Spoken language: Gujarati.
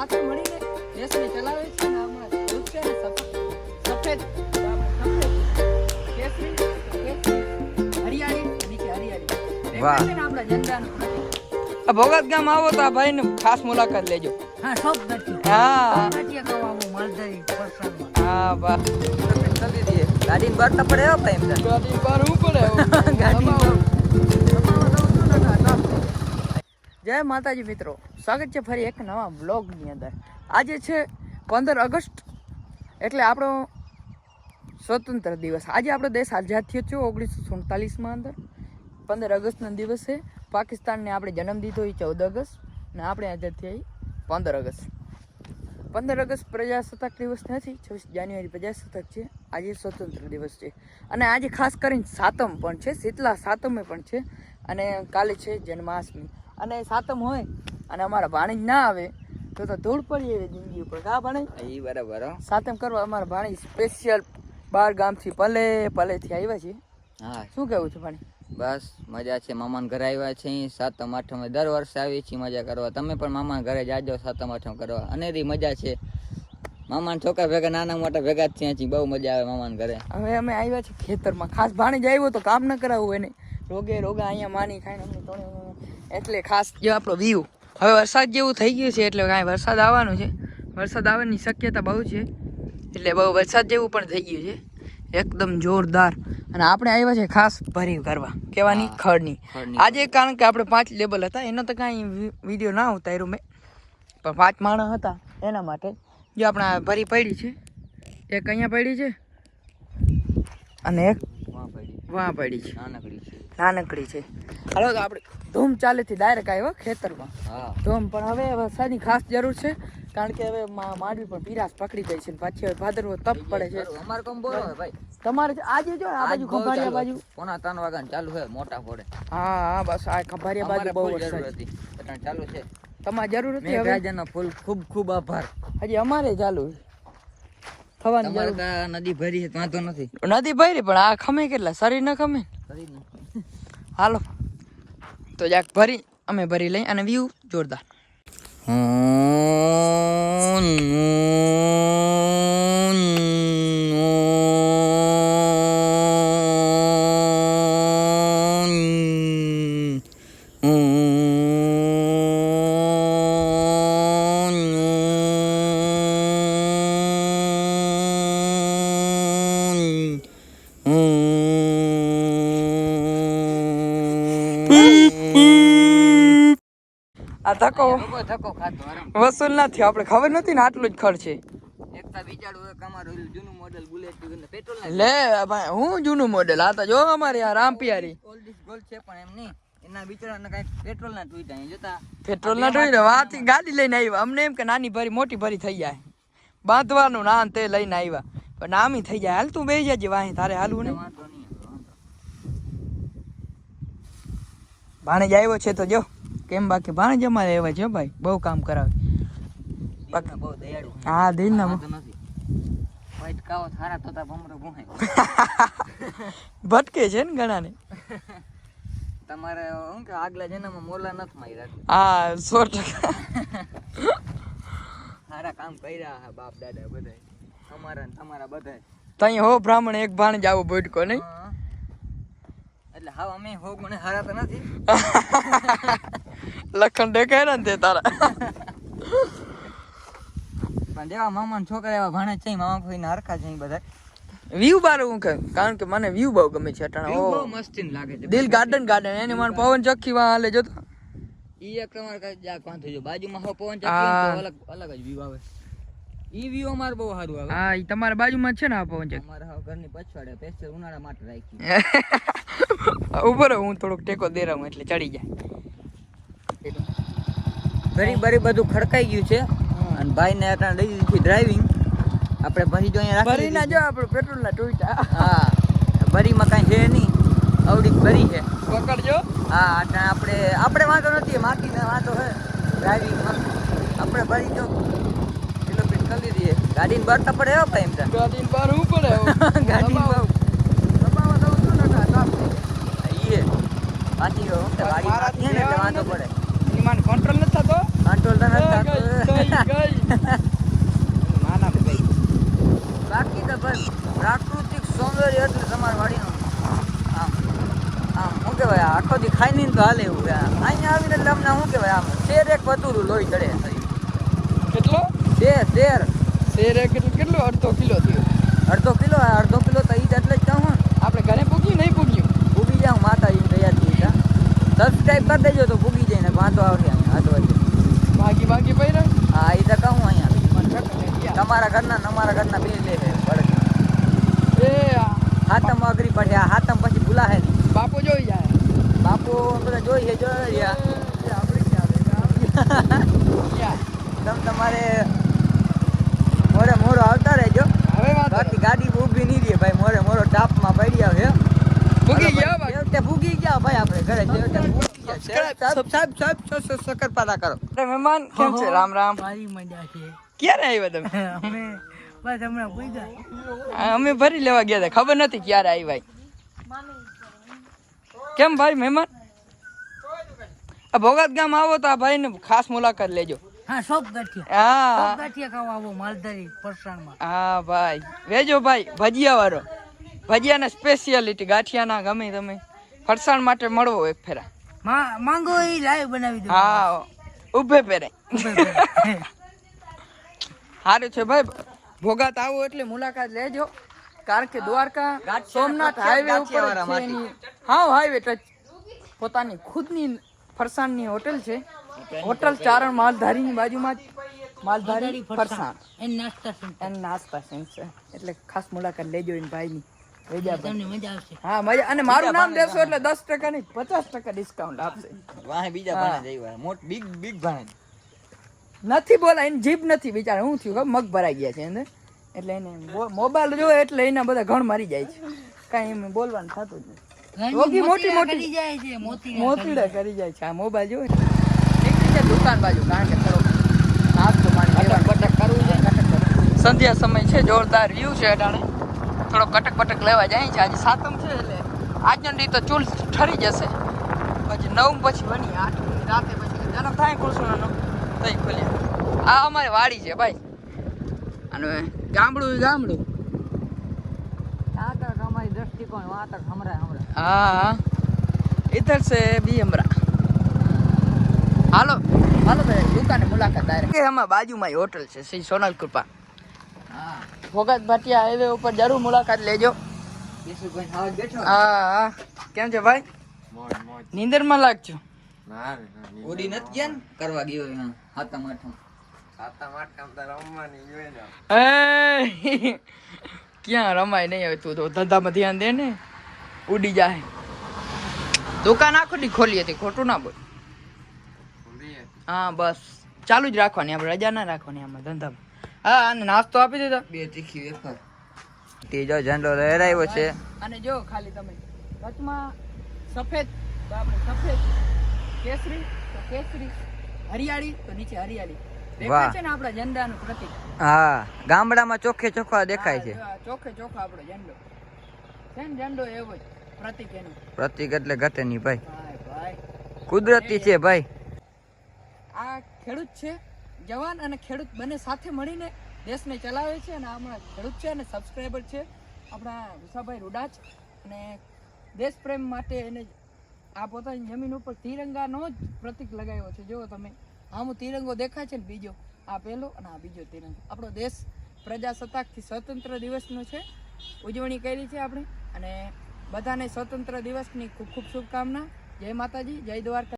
સાથે મળીને દેશને ચલાવે છે અને હમણાં ધ્રુવ છે સફેદ તો ને. આ ભોગાત ગામ આવો તો આ ભાઈની ખાસ મુલાકાત લેજો. હા સૌ હા. હા ગાડી બરતા પડે હો ભાઈ ગાડી બહાર હું પડે જય માતાજી મિત્રો. સ્વાગત છે ફરી એક નવા બ્લોગની અંદર. આજે છે પંદર ઓગસ્ટ, એટલે આપણો સ્વતંત્ર દિવસ. આજે આપણો દેશ આઝાદ થયો છે ઓગણીસો સુડતાલીસમાં અંદર. પંદર ઓગસ્ટના દિવસે પાકિસ્તાનને આપણે જન્મ દીધો એ ચૌદ ઓગસ્ટ, ને આપણે આઝાદ થયા પંદર ઓગસ્ટ. પંદર ઓગસ્ટ પ્રજાસત્તાક દિવસ નથી, છવ્વીસ જાન્યુઆરી પ્રજાસત્તાક છે. આજે સ્વતંત્ર દિવસ છે. અને આજે ખાસ કરીને સાતમ પણ છે, શીતલા સાતમે પણ છે. અને કાલે છે જન્માષ્ટમી. અને સાતમ હોય અને અમારા ભાણેજ ના આવે તો તો ધૂળ પડી એવી જિંદગી ઉપર. કા ભાણેજ? એ બરાબર હો. સાતમ કરવા અમારા ભાણેજ સ્પેશિયલ બાર ગામથી પલે પલેથી આવ્યા છે. હા. શું કહેવું છે ભાણી બસ મજા છે. મામાના ઘરે આવ્યા છે. અહીં સાતમ આઠમ દર વર્ષે આવીએ છીએ મજા કરવા. તમે પણ મામાના ઘરે જાજો સાતમ આઠમ કરવા. અનેરી મજા છે. મામાના છોકરા ભેગા નાના મોટા ભેગા જ થયા છીએ. બહુ મજા આવે મામાના ઘરે. હવે અમે આવ્યા છીએ ખેતરમાં. ખાસ ભાણી જ આવ્યો તો કામ ન કરાવવું એને. રોગે રોગા અહીંયા માની ખાઈને એટલે ખાસ જે આપણો વ્યૂ હવે વરસાદ જેવું થઈ ગયું છે એટલે કાંઈ વરસાદ આવવાનું છે. વરસાદ આવવાની શક્યતા બહુ છે. એટલે બહુ વરસાદ જેવું પણ થઈ ગયું છે. એકદમ જોરદાર. અને આપણે આવ્યા છે ખાસ ભરી કરવા કહેવાની ખડની. આજે કારણ કે આપણે પાંચ લેબલ હતા એનો તો કાંઈ વીડિયો ના ઉતાર્યો મેં. પણ પાંચ માણસ હતા એના માટે. જો આપણે ભરી પડી છે. એક અહીંયા પડી છે. અને એક વાં પડી છે. નાનકડી છે. નાનકડી છે. હાલો તો આપણે ધૂમ ચાલેથી ડાયરેક્ટ આવ્યો ખેતરમાં. ધૂમ પણ હવે વરસાદની ખાસ જરૂર છે કારણ કે હવે મા- માંડવી પણ પીરાસ પકડી ગઈ છે પાછી હવે ભાદરવો તપ પડે છે. અમારે કોમ બોલો ભાઈ. તમારે આજે જો આ બાજુ ખંભાળિયા બાજુ. પોણા ત્રણ વાગ્યા ચાલુ છે મોટા ફોડે હા હા બસ આ ખંભાળિયા બાજુ બહુ જરૂર હતી. એટલે ચાલુ છે. તમારે જરૂર હતી હવે? મેઘરાજાનો ફૂલ ખૂબ ખૂબ આભાર. હજી અમારે ચાલુ છે. થવાની નદી ભરી છે વાંધો નથી. નદી ભરી પણ આ ખમે કેટલા? શરીર ન ખમે? નાખો. હાલો. તો જાક ભરી અમે ભરી લઈ અને વ્યૂ જોરદાર. આ ધક્કો. ધક્કો ખાતો. વસૂલ નથી આપણે ખબર નથી ને આટલું જ ખર્ચ છે. એકતા બિચારું અમારું જૂનું મોડેલ બુલેટ પેટ્રોલ ના લે ભાઈ હું જૂનું મોડેલ આ તો જો અમારી આ રામપિયારી. ગોલ્ડ છે પણ એમ નહીં. એના બિચારાને કઈ પેટ્રોલ ના ટૂટા જતા પેટ્રોલ ના વાથી ગાડી લઈને આવ્યા. અમને એમ કે નાની ભરી મોટી ભરી થઈ જાય. બાંધવાનું ના તે લઈને આવ્યા. પણ નામી થઈ જાય. હાલ તું બે જાજે વાહી તારે હાલવું ને ભાણે વાંધો. આવ્યો છે તો જો. કેમ બાકી ભાણજ અમારે એવા છે ભાઈ? બહુ કામ કરાવે. બાકી બહુ દયાળુ. હા દિલના ભટકે છે ને ઘણાને તમારે શું કે આગલા જન્મમાં મોલા નથી માર્યા હા સો ટકા. સારા કામ કર્યા હા બાપ દાદા બધાય. અમારા ને તમારા બધાય. તઈ હો બ્રાહ્મણ એક ભાણેજ આવો બોટકો નહીં? એટલે હા અમે હો ગુણે હારા તો નથી. લખણ દેખાય ને તે તારા. પણ જેવા મામા છોકરા એવા ભણે છે મામા ભાઈ હરખા છે બધા વ્યૂ બાર હું કહું કારણ કે મને વ્યૂ બહુ ગમે છે અટાણે. બહુ મસ્તી લાગે છે દિલ ગાર્ડન ગાર્ડન એને મને પવન ચક્કી વાં હાલે જોતો. ઈ એક તમારે કાંઈ જાક વાંધો જો બાજુમાં હો પવન હા. ચક્કી અલગ અલગ જ વ્યૂ આવે. ઈ વ્યૂ અમારે બહુ સારું આવે. હા ઈ તમારા બાજુમાં છે ને આ પવન ચક્કી અમારા ઘરની પછવાડે સ્પેશિયલ ઉનાળા માટે રાખી. ઊભો રહો હું થોડોક ટેકો દે રહું એટલે ચડી જાય. ઘરી બરી બધું ખડકાઈ ગયું છે. અને ભાઈને અટાણે લઈ દીધી ડ્રાઇવિંગ આપણે ભરી જો અહીંયા ભરી ના જો આપણે પેટ્રોલ ના ટોઈટા હા. ભરીમાં કાંઈ છે નહીં. અવડી ભરી છે. પકડજો. હા અટાણે આપણે આપણે વાંધો નથી માટીને વાંધો હે. ડ્રાઇવિંગમાં આપણે ભરી જો. કિલો ફીટ કરી દઈએ ગાડીને તો પડે ભાઈ એમ તો. ગાડી બહાર હું. પડે ગાડીને છું ને. પાછી ને એટલે વાંધો પડે. આવતા હતા બાકી તો બસ પ્રાકૃતિક સૌંદર્ય એટલે તમારી વાડીનું આમ આમ શું કહેવાય આખો દી ખાઈ નહીં તો હાલે એવું અહીંયા આવીને એટલે અમને શું કહેવાય આમ શેર એક વધુરું લોહી ચડે કેટલો શેર શેર શેર એક કેટલું અડધો કિલો થયો અડધો કિલો અડધો કિલો તો એ જ એટલે જ કહું આપણે ઘરે પૂગ્યું નહીં પૂગ્યું પૂગી જાઉં માતાજી તૈયાર થઈ જા સબસ્ક્રાઈબ કરી દેજો તો પૂગી જાય ને વાંધો આવશે હાથ ભાગી ભાગી પૈરા હા એ તો કહું અહીંયા. તમારા ઘરના અમારા ઘરના બે લે પડે એ હાથમ અઘરી પડે આ હાથમ પછી ભૂલાશે નહીં. બાપુ જોઈ જાય. બાપુ બધા જોઈ રહ્યા. ક્યાં ક્યાં? તમ તમારે મોરે મોરો આવતા રહેજો. હવે બાકી ગાડી ઊભી નહીં રહે ભાઈ. મોરે મોરો ટાપમાં પડી આવે ભૂગી ગયા ભૂગી ગયા ભાઈ આપણે ઘરે છેવટે ભૂગી ગયા. Subscribe, સાહેબ સાહેબ સાહેબ સ- સ- શકરપારા કરો. અરે મહેમાન કેમ છે? રામ રામ. મારી મજા છે. ક્યારે આવ્યા તમે? અમે બસ હમણાં પૂછ્યા આ અમે ભરી લેવા ગયા હતા. ખબર નથી ક્યારે આવ્યા કેમ ભાઈ મહેમાન? આ ભોગાત ગામ આવો તો આ ભાઈને ખાસ મુલાકાત લેજો. હા શોપ ગાંઠિયા હા. ગાંઠિયા ખાવા આવો માલધારી પરસાણમાં. હા ભાઈ. વેજો ભાઈ ભજીયા વાળો ભજીયાના સ્પેશિયાલિટી ગાંઠિયાના ગમે તમે. ફરસાણ માટે મળવો એક ફેરા. માંગો એ લાઈવ બનાવી દો હા ઉભે પહેરે. સારું છે ભાઈ ભોગાત આવો એટલે મુલાકાત લેજો. કારણ કે દ્વારકા સોમનાથ હાઈવે ઉપર હા હાઈવે ટચ પોતાની ખુદની ફરસાણની હોટેલ છે. હોટલ ચારણ માલધારીની બાજુમાં જ. માલધારી ફરસાણ. એન નાસ્તા સેન્ટર. એની નાસ્તા સેન્ટર. છે એટલે ખાસ મુલાકાત લેજો એની ભાઈની. તમને મજા આવશે. હા મજા અને મારું નામ દેશો એટલે દસ ટકા નહીં પચાસ ટકા ડિસ્કાઉન્ટ આપશે. વાહે બીજા. ભાણે જઈ મોટ બિગ બિગ ભાણે. નથી બોલા એની જીભ નથી બિચારા. હું થયું? મગ ભરાઈ ગયા છે એને. એટલે એને મોબાઈલ જોવે એટલે એના બધા ઘણ મારી જાય છે. કાંઈ એમ બોલવાનું થતું જ નથી. મોટી મોટી જાય છે મોતીડા કરી જાય. છે. આ મોબાઈલ જોવે નીકળી જાય દુકાન બાજુ કારણ કે થોડો નાસ્તો પાણી કરવું છે સંધ્યા સમય છે જોરદાર વ્યૂ છે અટાણે. થોડો કટક બટક લેવા જાય છે. આજે સાતમ છે એટલે આજનો દી તો ચૂલ ઠરી જશે. પછી નવમ પછી બની આઠમી. રાતે પછી જન્મ થાય કૃષ્ણનો. તઈ ખોલ્યા. આ અમારી વાડી છે ભાઈ. અને ગામડું ગામડું. આ તક અમારી દ્રષ્ટિકોણ આ તક હમરા હમરા. હા. ઇધર સે બી હમરા. હાલો. હાલો ભાઈ દુકાને મુલાકાત આરે કે અમારા બાજુમાં હોટલ છે શ્રી સોનલ કૃપા ભોગાત ભાટિયા હાઈવે ઉપર જરૂર મુલાકાત લેજો. હા હા. કેમ છે ભાઈ? નીંદરમાં લાગજો. ઉડી નથી ગયા ને? કરવા ગયો હાથમ આઠમ ક્યાં રમાય નહીં હવે તું તો ધંધામાં ધ્યાન દે ને. ઉડી જાય. દુકાન આખો દી ખોલી હતી ખોટું ના બોલ. હા બસ. ચાલુ જ રાખવાની આપણે રજા ના રાખવાની આમાં ધંધામાં. હા અને નાસ્તો આપી દીધો. બે તીખી વેફર ત્રીજો ઝંડો લહેરાયો છે. અને જો ખાલી તમે કચ્છમાં સફેદ તો આપણે સફેદ કેસરી તો કેસરી હરિયાળી તો નીચે હરિયાળી. દેખાય વાહ. છે ને આપણા ઝંડાનું પ્રતીક? હા ગામડામાં ચોખ્ખે ચોખ્ખા દેખાય છે. ચોખ્ખે ચોખ્ખો આપણો ઝંડો. છે ને ઝંડો એવો જ પ્રતીક એનું. પ્રતિક એટલે ઘટે નહીં ભાઈ કુદરતી છે ભાઈ. આ ખેડૂત છે જવાન અને ખેડૂત બંને સાથે મળીને દેશને ચલાવે છે અને હમણાં ખેડૂત છે અને સબસ્ક્રાઈબર છે. આપણા વિશાભાઈ રૂડાચ અને દેશ પ્રેમ માટે એને આ પોતાની જમીન ઉપર તિરંગાનો જ પ્રતિક લગાવ્યો છે. જુઓ તમે, આમ તિરંગો દેખાય છે ને બીજો, આ પહેલો અને આ બીજો તિરંગો. આપણો દેશ પ્રજાસત્તાકથી સ્વતંત્ર દિવસનો છે. ઉજવણી કરી છે આપણે અને બધાને સ્વતંત્ર દિવસની ખૂબ ખૂબ શુભકામના. જય માતાજી, જય દ્વારકા.